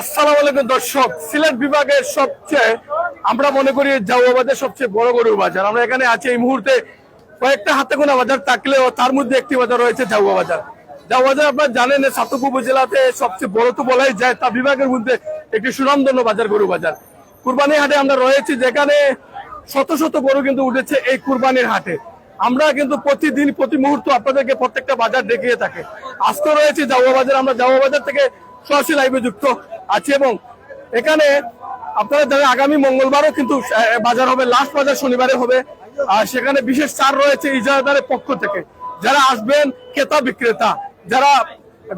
আসসালামু আলাইকুম দর্শক, সিলেট বিভাগের সবচেয়ে, আমরা মনে করি জাউবাজার সবচেয়ে বড় গরু বাজার। আমরা এখানে আছি এই মুহূর্তে কয়েকটা হাতে গোনা বাজার থাকলেও তার মধ্যে একটি বাজার রয়েছে জাউয়া বাজার। জাউয়া বাজার আপনারা জানেন সাতক উপজেলাতে সবচেয়ে বড় তো বলাই যায়, তা বিভাগের মধ্যে একটি সুনামধন্য বাজার গরু বাজার। কুরবানি হাটে আমরা রয়েছি, যেখানে শত শত গরু কিন্তু উঠেছে এই কুরবানির হাটে। আমরা কিন্তু প্রতিদিন, প্রতি মুহূর্ত আপনাদেরকে প্রত্যেকটা বাজার দেখিয়ে থাকে। আজকে রয়েছে জাউয়া বাজার, আমরা জাউয়া বাজার থেকে সরাসরি লাইভে যুক্ত আছি এবং এখানে আপনারা জানেন আগামী মঙ্গলবারও কিন্তু বাজার হবে, লাস্ট বাজার শনিবারে হবে। আর সেখানে বিশেষ ছাড় রয়েছে ইজারাদারের পক্ষ থেকে। যারা আসবেন, ক্রেতা, বিক্রেতা, যারা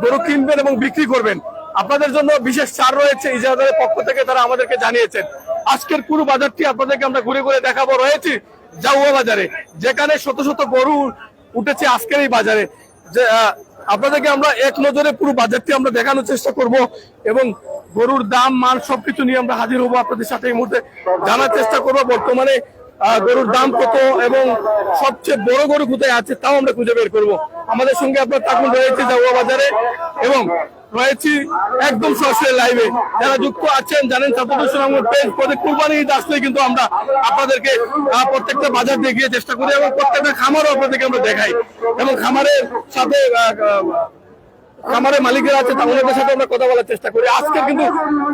গরু কিনবেন এবং বিক্রি করবেন, আপনাদের জন্য বিশেষ ছাড় রয়েছে ইজারাদারের পক্ষ থেকে তারা আমাদেরকে জানিয়েছেন। আজকের পুরো বাজারটি আপনাদেরকে আমরা ঘুরে ঘুরে দেখাবো। রয়েছি জাউয়া বাজারে, যেখানে শত শত গরু উঠেছে আজকের এই বাজারে। যে আপনাদেরকে আমরা এক নজরে পুরো বাজারটি আমরা দেখানোর চেষ্টা করব এবং গরুর দাম, মান সবকিছু নিয়ে আমরা হাজির হব আপনাদের সাথে এই মুহূর্তে জানার চেষ্টা করব। বর্তমানে গরুর দাম কত এবং সবচেয়ে বড় গরু কোথায় আছে তাও আমরা খুঁজে বের করব। আমাদের সঙ্গে আপনার থাকুন রয়েছে জাউয়া বাজারে এবং রয়েছি একদম সরাসরি লাইভে যারা যুক্ত আছেন, জানেন কুরবানি আসলে কিন্তু আমরা আপনাদেরকে প্রত্যেকটা বাজার দেখিয়ে চেষ্টা করি এবং প্রত্যেকটা খামারও আপনাদেরকে আমরা দেখাই। এবং খামারের সাথে খামারের মালিকের আছে, তাদের সাথে আমরা কথা বলার চেষ্টা করি। আজকে কিন্তু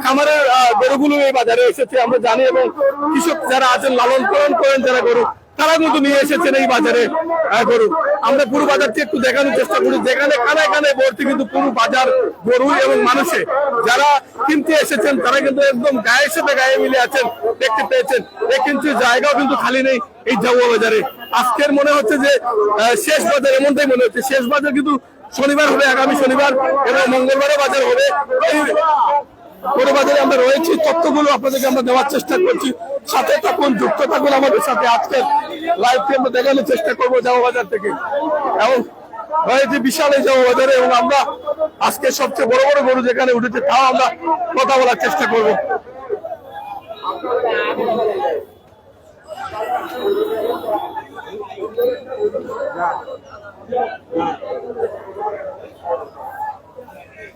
খামারের গরুগুলো এই বাজারে এসেছে, আমরা জানি, এবং কৃষক যারা আছেন, লালন পালন করেন যারা গরু, তারা কিন্তু নিয়ে এসেছেন এই বাজারে গরু। আমরা পুরো বাজারটি একটু দেখানোর চেষ্টা করি, যেখানে কানায় কানায় ভর্তি কিন্তু পুরো বাজার গরু এবং মানুষে, যারা কিনতে এসেছেন, তারা কিন্তু একদম গায়ের সাথে গায়ে মিলে আছেন, দেখতে পেয়েছেন। ইঞ্চি জায়গাও কিন্তু খালি নেই এই জাউয়া বাজারে। আজকের মনে হচ্ছে যে শেষ বাজার এমনটাই মনে হচ্ছে, শেষ বাজার কিন্তু শনিবার হবে, আগামী শনিবার এবং মঙ্গলবারও বাজার হবে। গরু বাজারে আমরা রয়েছি, তথ্যগুলো আপনাদেরকে আমরা দেওয়ার চেষ্টা করছি। সাথে থাকুন, যুক্ত থাকুন আমাদের সাথে। আজকে লাইভটি আমরা দেখানোর চেষ্টা করব জামা বাজার থেকে। এবং রয়েছে বিশাল এই জামা বাজারে এবং আমরা আজকে সবচেয়ে বড় বড় গরু যেখানে উঠেছে, তাও আমরা কথা বলার চেষ্টা করব।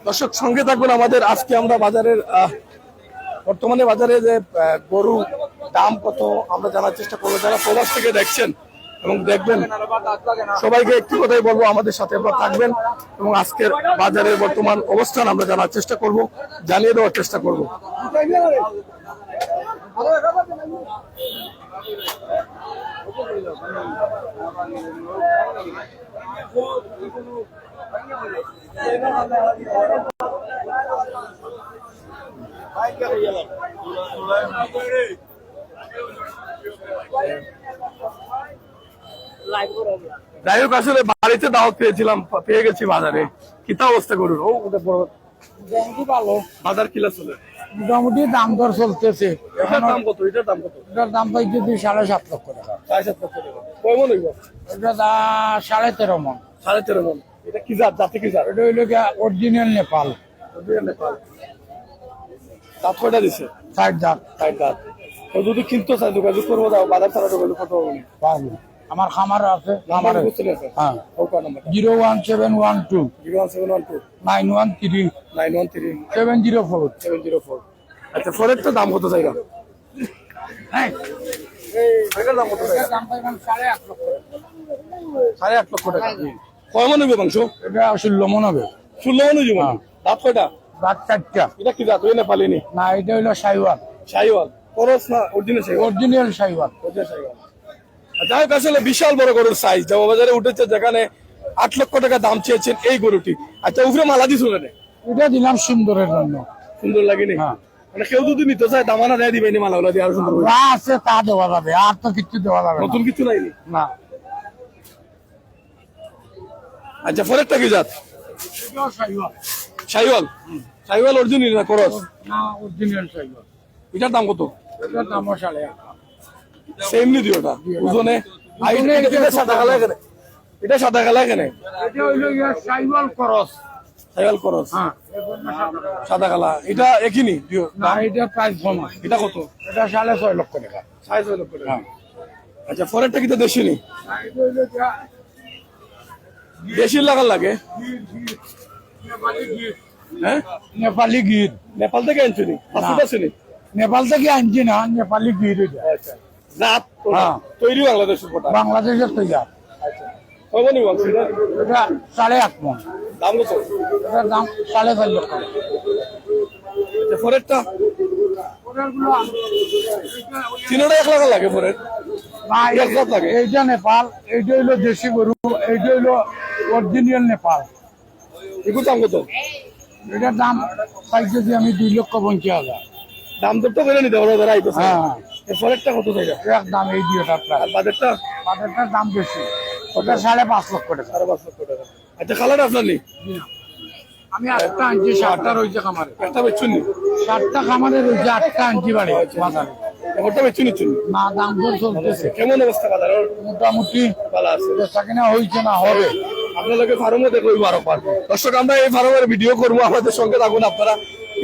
দর্শক, সঙ্গে থাকুন আমাদের। আজকে আমরা বাজারের বর্তমানে বাজারে যে গরু দাম কত, আমরা জানার চেষ্টা করব। যারা প্রবাস থেকে দেখছেন এবং দেখবেন, সবাইকে একটি কথাই বলব, আমাদের সাথে আপনারা থাকবেন এবং আজকের বাজারের বর্তমান অবস্থান আমরা জানার চেষ্টা করব, জানিয়ে দেওয়ার চেষ্টা করব। যাই হোক আসলে বাড়িতে দাওয়াত পেয়েছিলাম পেয়ে গেছি বাজারে। কিতা অবস্থা করুন ও ওটা বড়। ভালো। বাজার কিলা চলে? মোটামুটি দাম দর চলতেছে। এটার দাম কত? এটার দাম কত? এটার দাম পাইছে দুই সাড়ে সাত লক্ষ টাকা। সাড়ে সাত লক্ষ টাকা। কয় মন হইব? এটা সাড়ে তেরো মন। সাড়ে তেরো মন। এটা কি জাত? জাতি কি জাত? এটা হইল অরিজিনাল নেপাল। নেপাল। দাঁত কয়টা দিছে? ষাট ষাট দাঁত কেউ যদি কিনতে চায় যোগাযোগ করব দাও বাজার ছাড়া যোগাযোগ করতে হবে না। আমার খামার আছে খামারে। হ্যাঁ। Zero one seven one two. Zero one seven one two. Nine one three. Nine one three. Seven zero four. Seven zero four. আচ্ছা ফোরের তো দাম কত দাম কত চাইরা সাড়ে আট লক্ষ সাড়ে আট লক্ষ টাকা। কয় মন হইব মাংস? এটা ষোলো মন হবে। ষোলো মন হইব হ্যাঁ। দাঁত কয়টা? রাত চারটা। এটা কি নি না এটা হইল সাইওয়াল। শাহিওয়াল করস না original Sahiwal original Sahiwal. Original যাই হোক আসলে বিশাল বড় গরুর সাইজ জামা বাজারে উঠেছে যেখানে আট লক্ষ টাকা দাম চেয়েছেন এই গরুটি। আচ্ছা উপরে মালা দিস এটা দিলাম সুন্দরের জন্য। সুন্দর লাগেনি? হ্যাঁ। মানে কেউ যদি নিতে চায় দামানা দেয় দিবেনি মালাগুলা দিয়ে আরও সুন্দর যা আছে তা দেওয়া যাবে আর তো কিছু দেওয়া যাবে না। নতুন কিছু নাইনি? না। আচ্ছা ফরেরটা কি জাত? শাহিওয়াল শাহিওয়াল অরিজিনাল না করস? না অরিজিনাল সাইওয়াল। এটার দাম কত? এটার দামও সাড়ে আট সেমনি দিও ওটা ওজনে এটা- সাদা কালা এখানে। এটা সাদা কালা এটা হইল সাইওয়াল করস। শাহিওয়াল করস। হ্যাঁ। সাদা কালা এটা একই নি? দিও। না এটা প্রাইস কমা। এটা কত? এটা সাড়ে ছয় লক্ষ টাকা। সাড়ে ছয় লক্ষ টাকা। আচ্ছা ফরেরটা কি তো দেশি নি। দেশি লাগার লাগে। হ্যাঁ? নেপালি গির। নেপাল থেকে আনছো নি? নেপাল থেকে আনছি না নেপালি গির আচ্ছা। জাত হ্যাঁ। তৈরি বাংলাদেশের বাংলাদেশের তৈরি কখন নিব সেটা এটা সাড়ে আট মন। দাম কত? এটার দাম সাড়ে চার লক্ষ। আচ্ছা, তিনটা এক লাখ লাগে ফরের না, এক লাখ লাগে। এইটা নেপাল এইটা হইল দেশি গরু এইটা হইল অরিজিনাল নেপাল। এগুলো দাম কত? এটার দাম আমি দুই লক্ষ পঞ্চাশ হাজার। দাম তো করে নিতে পারো হ্যাঁ। কত এক দাম এই দুইটা প্রায়। আর বাজারটা? বাজারটার দাম বেশি। ওটা সাড়ে পাঁচ লক্ষ টাকা। সাড়ে পাঁচ লক্ষ টাকা। আচ্ছা কালার আপনার নেই? আমি আটটা আনছি সাতটা রয়েছে খামারে। একটা বেচুন সাতটা খামারে রয়েছে আটটা আনছি বাড়ি বাজারে। বেচুন নিচ্ছুন না দাম দর চলতেছে। কেমন অবস্থা বাজার? মোটামুটি ভালো আছে। বেচা কিনা হয়েছে না হবে। আপনাদেরকে ফার্মও দেখো আরও পারব দর্শক আমরা এই ফার্মের ভিডিও করব। আমাদের সঙ্গে থাকুন আপনারা।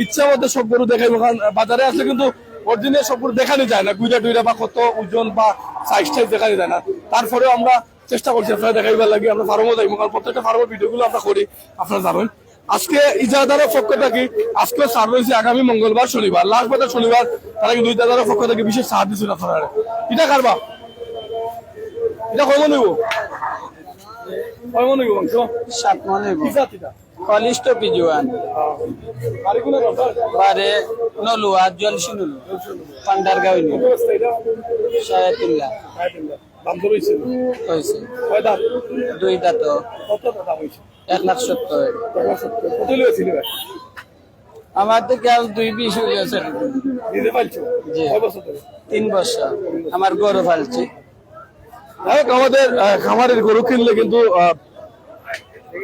ইচ্ছা মতো সব গরু দেখাইবো কারণ বাজারে আসলে কিন্তু অরিজিনাল সব গরু দেখানো যায় না গুইটা টুইটা বা কত ওজন বা সাইজ টাইজ দেখানো যায় না। তারপরেও আমরা চেষ্টা করছি আপনারা দেখাইবার লাগে আমরা ফার্মও দেখব কারণ প্রত্যেকটা ফার্মের ভিডিওগুলো আমরা করি আপনারা জানেন। আজকে ইজাদারের পক্ষ থেকে আজকে সার রয়েছে আগামী মঙ্গলবার শনিবার লাস্ট বাজার শনিবার তারা কিন্তু ইজাদারের পক্ষ থেকে বিশেষ সাহায্য দিচ্ছিল আপনারা এটা কারবা এটা কয় মনে হইব? কয় মনে হইব মাংস সাত মনে এটা কলিষ্ট পিজুয়ান বারে নলুয়া জলসি নলু পান্ডার এটা সাড়ে তিন লাখ সাড়ে তিন লাখ। দাম তো রয়েছে হয়েছে কয় দাম দুইটা তো। কত দাম হয়েছে এক লাখ সত্তর। আমার তো কেউ দুই বিশ হয়ে গেছে। দিতে তিন বছর। আমার গরু ফালছি। আমাদের আহ, খামারের গরু কিনলে কিন্তু আহ,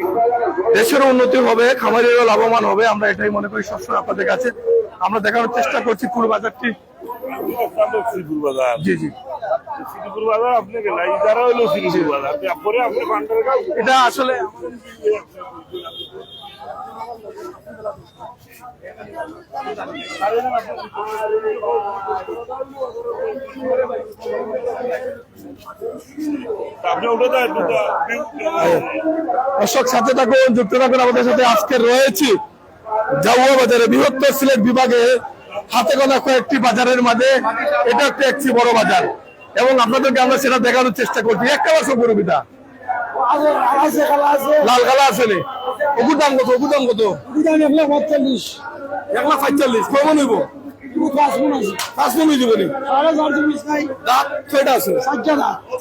দেশের উন্নতি হবে খামারেরও লাভবান হবে আমরা এটাই মনে করি সবসময় আপনাদের কাছে। আমরা দেখানোর চেষ্টা করছি পুরো বাজারটি। এটা আসলে জি। জি আপনি গেলেন যারা হইল শ্রীপুর বাজার তারপরে আপনি পান্ডার এটা আসলে আপনি উঠে দেয় দুটা দর্শক সাথে থাকুন যুক্ত থাকুন আমাদের সাথে। আজকে রয়েছি জাউয়া বাজারে বৃহত্তর সিলেট বিভাগে। হাতে গোনা কয়েকটি বাজারের মাঝে। এটা একটা একটি বড় বাজার। এবং আপনাদেরকে আমরা সেটা দেখানোর চেষ্টা করছি। একটা বছর গরুবিটা লাল কালা আছে ওগুর দাম কত ওগুর দাম কত এক লাখ পঁয়তাল্লিশ কমন হইব। পাঁচ মন হইব নি। দাঁত ছয়টা আছে।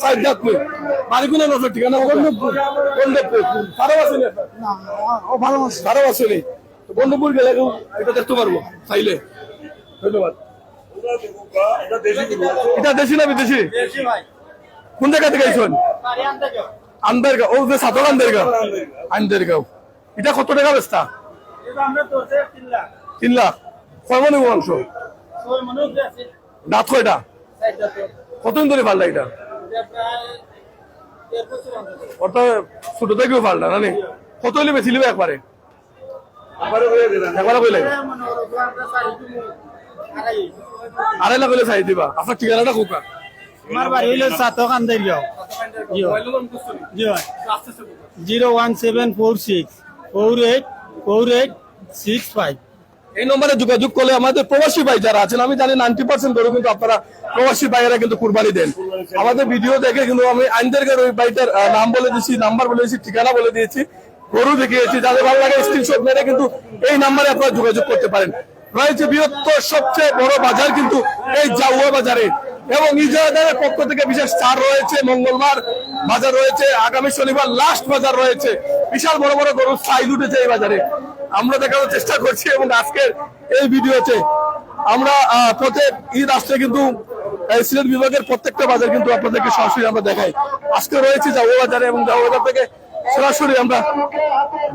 সাইড দাঁত নেই বাড়ি কোন নজর ঠিকানা গন্ডপুর গন্ডপুর কারও আছে কারও আছে। নি? গন্ডপুর গেলে এটা দেখতে পারব চাইলে। ধন্যবাদ। এটা দেশি না বিদেশি? কোন জায়গা থেকে আইসন আন্দারগাঁও। ও যে সাতর আন্দারগাঁও। আন্দারগাঁও। এটা কত টাকা বেচতা তিন লাখ। কয় মনে মাংস? দাঁত কয়টা? কতদিন ধরে এটা? অর্থাৎ ছোট থেকেও পাল্টা না নি? কত হইলে বেশি লিবে একবারে? একবারে কইলে আড়াই লাখ হইলে চাই দিবা। আপনার ঠিকানাটা কোকা আমার বাড়ি হইল zero one seven four six four eight four eight six five. এই নম্বরে যোগাযোগ করলে আমাদের প্রবাসী ভাই যারা আছেন, আমি জানি নাইনটি পার্সেন্ট গরু কিন্তু আপনারা প্রবাসী ভাইয়েরা কিন্তু কুরবানি দেন। আমাদের ভিডিও দেখে কিন্তু আমি আইনদের ওই ভাইটার নাম বলে দিয়েছি, নাম্বার বলে দিয়েছি, ঠিকানা বলে দিয়েছি, গরু দেখিয়েছি, যাদের ভালো লাগে স্ক্রিনশট মেরে কিন্তু এই নাম্বারে আপনারা যোগাযোগ করতে পারেন। রয়েছে বৃহত্তর সবচেয়ে বড় বাজার কিন্তু এই জাউয়া বাজারে। এবং ইজাদারের পক্ষ থেকে বিশেষ ছাড় রয়েছে, মঙ্গলবার বাজার রয়েছে, আগামী শনিবার লাস্ট বাজার রয়েছে। বিশাল বড় বড় গরুর সাইজ উঠেছে এই বাজারে। আমরা দেখানোর চেষ্টা করছি এবং আজকের এই ভিডিওতে আমরা প্রত্যেক ঈদ আসছে কিন্তু সিলেট বিভাগের প্রত্যেকটা বাজার কিন্তু আপনাদেরকে সরাসরি আমরা দেখাই। আজকে রয়েছে জাউয়া বাজারে এবং জাউয়া বাজার থেকে সরাসরি আমরা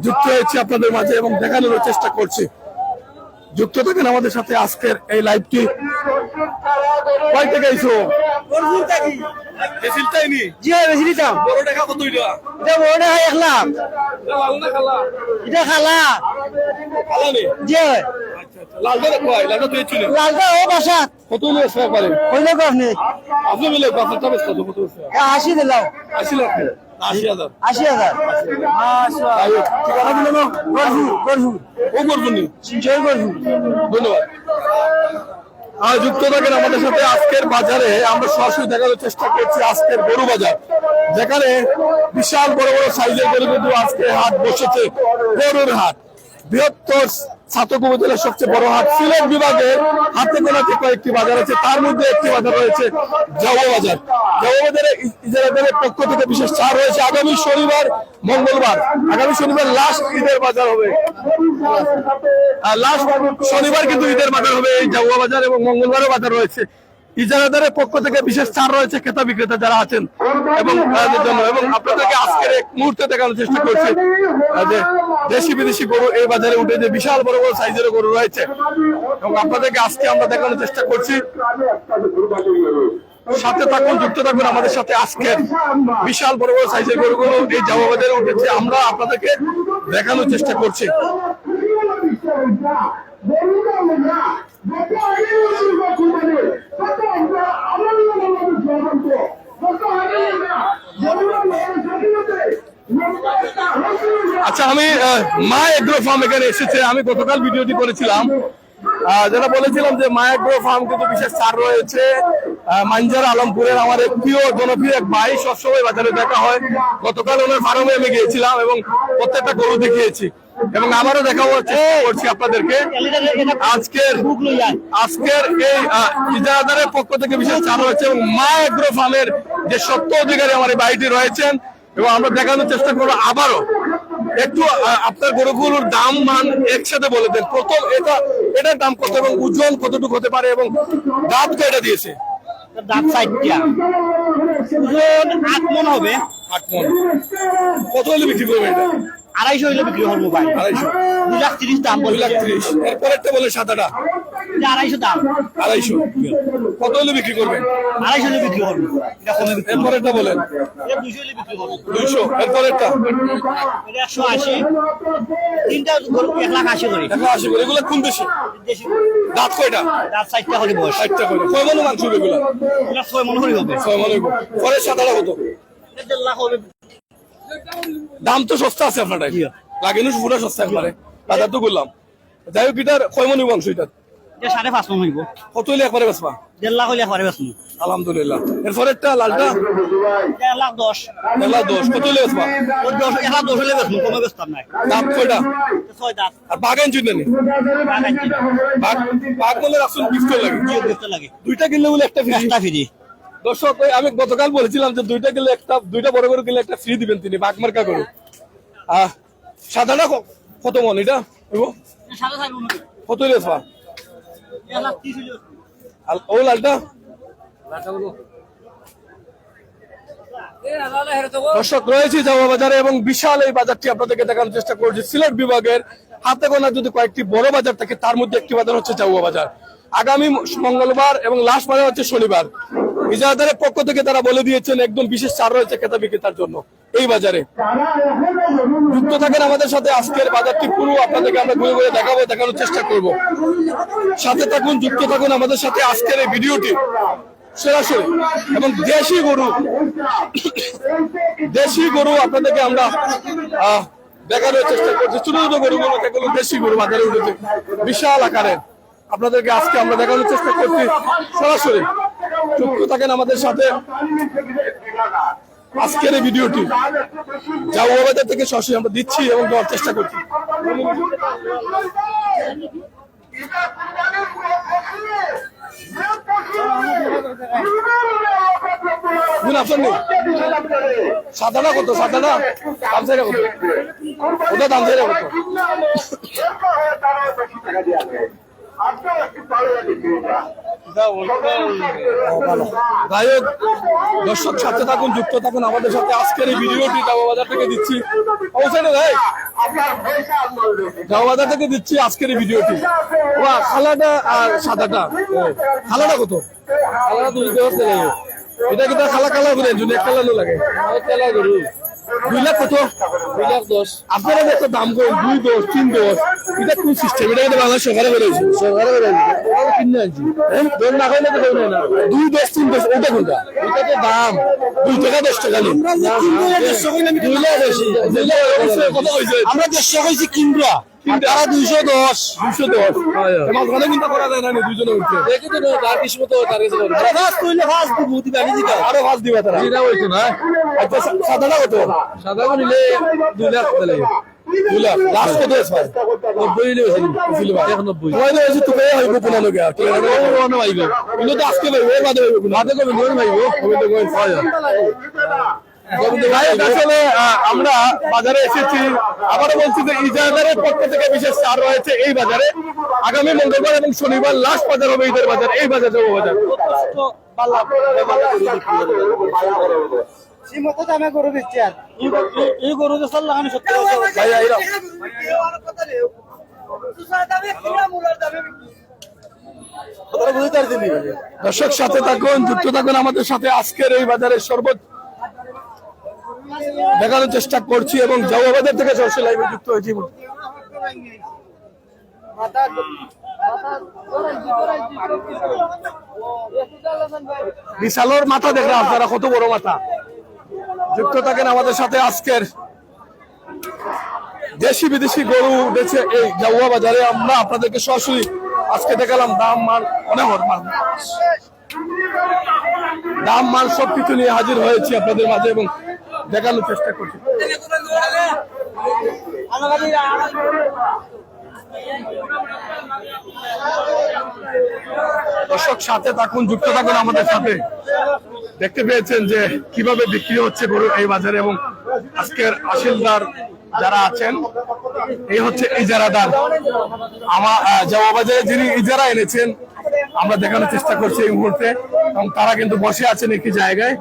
যুক্ত হয়েছি আপনাদের মাঝে এবং দেখানোর চেষ্টা করছি। যুক্ত থাকেন আমাদের সাথে আজকের এই লাইভটি কয় থেকে আইছো বেশিটাই নি? জি বেশি দিতাম। বড় টাকা কত হইলা? এটা বড় এক লাখ। লাল না খালা এটা খালা খালা নি? জি আচ্ছা আচ্ছা। লালটা দেখো লালটা তুই ছিল লালটা ও বাসা। কত আপনি আপনি মিলে বেশ দিলাম লাখ আশি হাজার। ঠিকানা দিল না ও করবনি জয় করব। ধন্যবাদ। যুক্ত থাকেন আমাদের সাথে আজকের বাজারে। আমরা সরাসরি দেখানোর চেষ্টা করছি আজকের গরু বাজার, যেখানে বিশাল বড় বড় সাইজের গরু কিন্তু আজকে হাট বসেছে, গরুর হাট। বৃহত্তর ছাতক উপজেলার সবচেয়ে বড় হাট সিলেট বিভাগের হাতে গোনাতে কয়েকটি বাজার আছে, তার মধ্যে একটি বাজার রয়েছে জাওয়া বাজার। জাওয়া বাজারে পক্ষ থেকে বিশেষ ছাড় রয়েছে। আগামী শনিবার, মঙ্গলবার, আগামী শনিবার লাস্ট ঈদের বাজার হবে। লাস্ট শনিবার কিন্তু ঈদের বাজার হবে এই জাউয়া বাজার এবং মঙ্গলবারও বাজার রয়েছে। ইজারাদারের পক্ষ থেকে বিশেষ ছাড় রয়েছে ক্রেতা বিক্রেতা যারা আছেন এবং জন্য এবং আপনাদেরকে আজকের এক মুহূর্তে দেখানোর চেষ্টা করছি। দেশি বিদেশি গরু এই বাজারে উঠে যে বিশাল বড় বড় সাইজের গরু রয়েছে। এবং আপনাদেরকে আজকে আমরা দেখানোর চেষ্টা করছি। সাথে থাকুন, যুক্ত থাকুন আমাদের সাথে আজকে বিশাল বড় বড় সাইজের গরুগুলো এই জামা বাজারে উঠেছে। আমরা আপনাদেরকে দেখানোর চেষ্টা করছি। আচ্ছা আমি মা এগ্রো ফার্ম এখানে এসেছে। আমি গতকাল ভিডিওটি করেছিলাম। যেটা বলেছিলাম যে মা এগ্রো ফার্ম কিন্তু বিশেষ ছাড় রয়েছে। মাঞ্জার আলমপুরের আমার প্রিয় জনপ্রিয় এক ভাই সবসময় বাজারে দেখা হয়। গতকাল ওনার ফার্মে আমি গিয়েছিলাম এবং প্রত্যেকটা গরু দেখিয়েছি। এবং আমারও দেখাবো চেষ্টা করছি আপনাদেরকে। আজকের আজকের এই ইজারাদারের পক্ষ থেকে বিশেষ ছাড় রয়েছে এবং মা এগ্রো ফার্মের যে সত্য অধিকারী আমার এই ভাইটি রয়েছেন এবং আমরা দেখানোর চেষ্টা করব আবারও। একটু আপনার গরুগুলোর দাম মান একসাথে বলে দেন। প্রথম এটা এটার দাম কত এবং উজ্জ্বল কতটুকু হতে পারে এবং দাঁত এটা দিয়েছে? দাঁত আট মন হবে। আট মন। কত হলে বিক্রি করবে এটা? আড়াইশো হইলে বিক্রি করব ভাই আড়াইশো। দুই লাখ তিরিশ দাম দুই লাখ ত্রিশ। এরপরেরটা বলে সাদাটা আড়াইশো দাম। আড়াইশো। কত হলে বিক্রি করবেন? আড়াইশো হলে বিক্রি করব এটা কমে বিক্রি এরপরেরটা বলেন। দুইশো হলে বিক্রি করব দুইশো। এরপরেরটা? একশো আশি। তিনটা এক লাখ আশি করি। একশো আশি করে। এগুলো কোন দেশে দাঁত কয়টা? দাঁত সাইডটা হলে বয়স। ষাটটা করে। কয় মনে মাংস এগুলো? ছয় মনে হবে। ছয় মনে পরে সাদাটা কত? এটা দেড় লাখ হবে দাম তো সস্তা আছে আপনার জি। লাগেনি পুরো সস্তা একবারে বাজার তো করলাম। যাই হোক এটার কয় মনে মাংস এটা সাড়ে পাঁচ মন হইব কত হইলে একবারে বেসবা দেড় লাখ হইলে একবারে আলহামদুলিল্লাহ। এরপরেরটা লালটা? এক লাখ দশ। মেলা দশ। কত হইলে বেসবা দশ এক লাখ দশ কমে নাই। দাঁত কয়টা? ছয় দাঁত। আর বাগান চিনে নি বাগাইছি বাঘ বাঘ বলে রাখছেন গিফট লাগে। লাগে। দুইটা কিনলে বলে একটা ফ্রি একটা ফ্রি দর্শক আমি গতকাল বলেছিলাম যে দুইটা কিনলে একটা দুইটা বড় করে কিনলে একটা ফ্রি দিবেন তিনি বাঘ মার্কা করে আহ সাদাটা কত মন এটা। কত ও লালটা? দর্শক রয়েছে জামা বাজারে এবং বিশাল এই বাজারটি আপনাদেরকে দেখানোর চেষ্টা করছি। সিলেট বিভাগের হাতে গোনা যদি কয়েকটি বড় বাজার থাকে তার মধ্যে একটি বাজার হচ্ছে জাউয়া বাজার। আগামী মঙ্গলবার এবং লাস্ট বাজার হচ্ছে শনিবার। ইজারাদারের পক্ষ থেকে তারা বলে দিয়েছেন একদম বিশেষ ছাড় রয়েছে ক্রেতা বিক্রেতার জন্য এই বাজারে। যুক্ত থাকেন আমাদের সাথে আজকের বাজারটি পুরো, আপনাদেরকে আমরা ঘুরে ঘুরে দেখাবো, দেখানোর চেষ্টা করব। সাথে থাকুন, যুক্ত থাকুন আমাদের সাথে আজকের এই ভিডিওটি। সরাসরি, এবং দেশি গরু দেশি গরু আপনাদেরকে আমরা দেখানোর চেষ্টা করছি। ছোট ছোট গরুগুলো যেগুলো দেশি গরু বাজারে উঠেছে বিশাল আকারের। আপনাদেরকে আজকে আমরা দেখানোর চেষ্টা করছি। সরাসরি যুক্ত থাকেন আমাদের সাথে। আজকের এই ভিডিওটি জাউয়া বাজার থেকে সরাসরি আমরা দিচ্ছি এবং দেওয়ার চেষ্টা করছি। কত? দাম কত? ওটা দাম কত? যাই দর্শক সাথে থাকুন, যুক্ত থাকুন আমাদের সাথে। আজকের এই ভিডিওটি বাজার থেকে দিচ্ছি। অবশ্যই ভাই বাজার থেকে দিচ্ছি আজকের এই ভিডিওটি। ওয়া, খালাটা আর সাদাটা। খালাটা কত? খালাটা এটা কিন্তু খালা কালার করে জুনে কালার লাগে? দুই লাখ কত? দুই লাখ দশ। আপনারা যে দাম করেন দুই দশ তিন দশ এটা কোন সিস্টেম এটা কিন্তু বাংলাদেশ সরকারে বেরোয়েছে সরকারে বেরোয়েছে কিনে আনছি। দশ না খাইলে তো কেউ না। দুই দশ তিন দশ ওটা কোনটা? ওটা তো দাম। দুই টাকা দশ টাকা নেই। দুই লাখ দুই লাখ কত কইছে আমরা দেড়শো কইছি কিনবা। তারা দুইশো দশ। দুইশো দশ। মাঝখানে কিন্তু করা যায় না নি, দুইজনে উঠছে। আরও পাঁচ দিবা তারা। না? আচ্ছা সাদাটা কত? সাদা নিলে দুই লাখ দুই লাখ। লাস্ট কত আছে ভাই? নব্বই নিলে হয়েছিল ভাই। এখন নব্বই তোমার তো হয়েছে তুমি হইব কোনো লোকে আর ভাইব কিন্তু তো আজকে ভাইব এর বাদে ভাইব বাদে কবে নিয়ে ভাইব গোবিন্দ গোবিন্দ হয় ভাই আসলে আমরা বাজারে এসেছি। বলছি যে ইজাদারের পক্ষ থেকে বিশেষ রয়েছে এই বাজারে। আগামী মঙ্গলবার এবং শনিবার লাস্ট বাজার হবে ঈদের বাজার। এই বাজার যাব বাজার। দর্শক সাথে থাকুন, যুক্ত থাকুন আমাদের সাথে। আজকের এই বাজারের সর্বোচ্চ দেখানোর চেষ্টা করছি এবং জাওয়া বাজার থেকে সরাসরি লাইভে যুক্ত হয়েছি। বিশালর মাথা দেখলাম আপনারা, কত বড় মাথা। যুক্ত থাকেন আমাদের সাথে আজকের দেশি বিদেশি গরু উঠেছে এই জাউয়া বাজারে। আমরা আপনাদেরকে সরাসরি আজকে দেখালাম দাম মান অনেক মান দাম মান সবকিছু নিয়ে হাজির হয়েছি আপনাদের মাঝে এবং দেখানোর চেষ্টা করছি। দর্শক, সাথে থাকুন, যুক্ত থাকুন আমাদের সাথে। দেখতে পেয়েছেন যে কীভাবে বিক্রি হচ্ছে গরু এই বাজারে এবং আজকের আসিলদার যারা আছেন, এই হচ্ছে ইজারাদার আমার জামা বাজারে যিনি ইজারা এনেছেন, আমরা দেখানোর চেষ্টা করছি এই মুহূর্তে এবং তারা কিন্তু বসে আছেন একটি জায়গায়।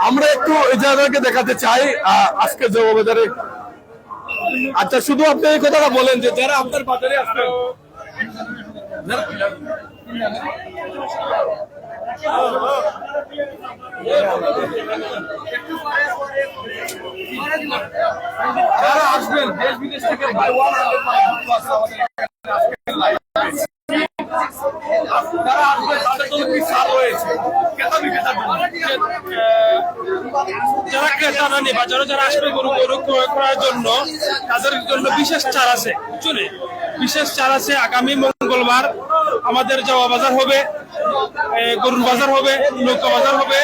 আমরা একটু এই জায়গাকে দেখাতে চাই আজকে জামা বাজারে। আচ্ছা শুধু আপনি এই কথাটা বলেন যে যারা আপনার বাজারে আসবেন যারা আসবেন, দেশ বিদেশ থেকে যারা যারা ক্রেতারা নেই বা যারা যারা আসবে গরু গরু ক্রয় করার জন্য, তাদের জন্য বিশেষ ছাড় আছে। বুঝলে বিশেষ ছাড় আছে। আগামী মঙ্গলবার আমাদের যাওয়া বাজার হবে গরুর বাজার হবে, নৌকা বাজার হবে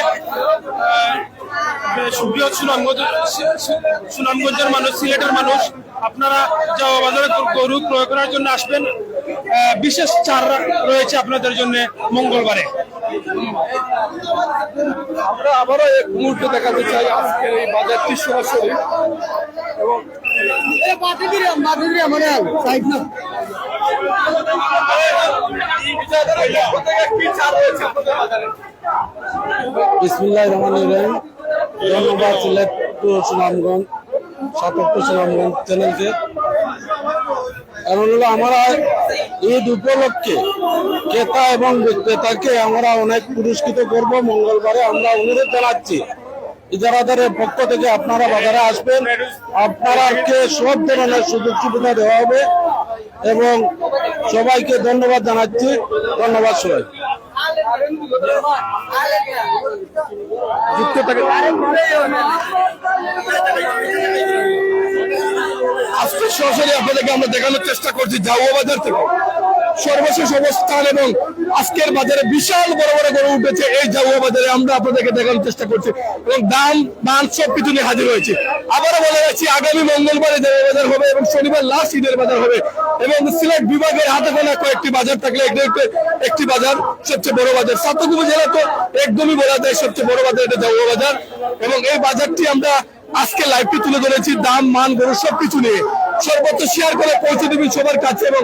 সুপ্রিয় সুনামগঞ্জ সুনামগঞ্জের মানুষ সিলেটের মানুষ আপনারা যাওয়া বাজারে গরু ক্রয় করার জন্য আসবেন। আহ, বিশেষ চার রয়েছে আপনাদের জন্য মঙ্গলবারে। আমরা আবারও এক মুহূর্তে দেখাতে চাই আজকের এই বাজারটি সরাসরি। এবং বাজারে? বিসমুল্লাহ রহমান রহিম। ধন্যবাদ সিলেট টু সুনামগঞ্জ সাতক্য সুনামগঞ্জ চ্যানেলকে। কারণ হলো আমরা ঈদ উপলক্ষে ক্রেতা এবং বিক্রেতাকে আমরা অনেক পুরস্কৃত করব। মঙ্গলবারে আমরা অনুরোধ জানাচ্ছি, ইজারাদারের পক্ষ থেকে আপনারা বাজারে আসবেন। আপনারাকে সব ধরনের সুযোগ সুবিধা দেওয়া হবে এবং সবাইকে ধন্যবাদ জানাচ্ছি। ধন্যবাদ সবাই যুক্ত আজকে সরাসরি আপনাদেরকে আমরা দেখানোর চেষ্টা করছি জাউয়া বাজার থেকে। সর্বশেষ অবস্থান এবং আজকের বাজারে বিশাল বড় বড় গরু উঠেছে। এই জাউয়া বাজারে আমরা আপনাদেরকে দেখানোর চেষ্টা করছি এবং দাম মান সব কিছু নিয়ে হাজির হয়েছে। আবারও বলে যাচ্ছি, আগামী মঙ্গলবারে জাউয়া বাজার হবে এবং শনিবার লাস্ট ঈদের বাজার হবে এবং সিলেট বিভাগের হাতে গোনা কয়েকটি বাজার থাকলে একটি বাজার, সবচেয়ে বড় বাজার। সাতক উপজেলা তো একদমই বলা যায় সবচেয়ে বড় বাজার, এটা জাউয়া বাজার। এবং এই বাজারটি আমরা আজকে লাইভটি তুলে ধরেছি, দাম, মান, গরু সবকিছু নিয়ে। সর্বোচ্চ শেয়ার করে পৌঁছে দিবেন সবার কাছে এবং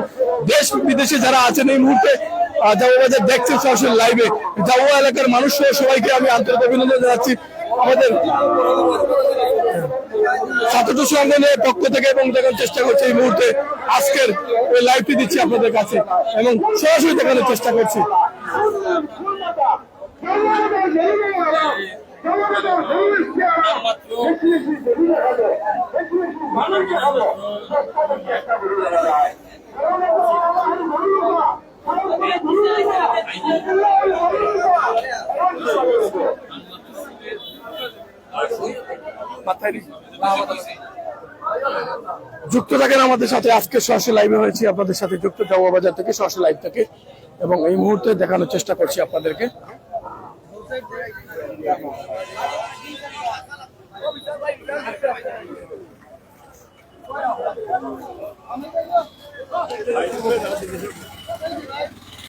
দেশ বিদেশে যারা আছেন এই মুহূর্তে আহ, জাউয়া বাজার দেখছেন সরাসরি লাইভে জাউয়া এলাকার মানুষ সবাইকে আমি আন্তরিক অভিনন্দন জানাচ্ছি আমাদের ছাত্র সংগঠনের পক্ষ থেকে এবং দেখার চেষ্টা করছি এই মুহূর্তে আজকের ওই লাইভটি দিচ্ছি আপনাদের কাছে এবং সরাসরি দেখানোর চেষ্টা করছি যুক্ত থাকেন আমাদের সাথে। আজকে সরাসরি লাইভে হয়েছি আপনাদের সাথে যুক্ত জাওয়া বাজার থেকে, সরাসরি লাইভ থেকে এবং এই মুহূর্তে দেখানোর চেষ্টা করছি আপনাদেরকে। 아이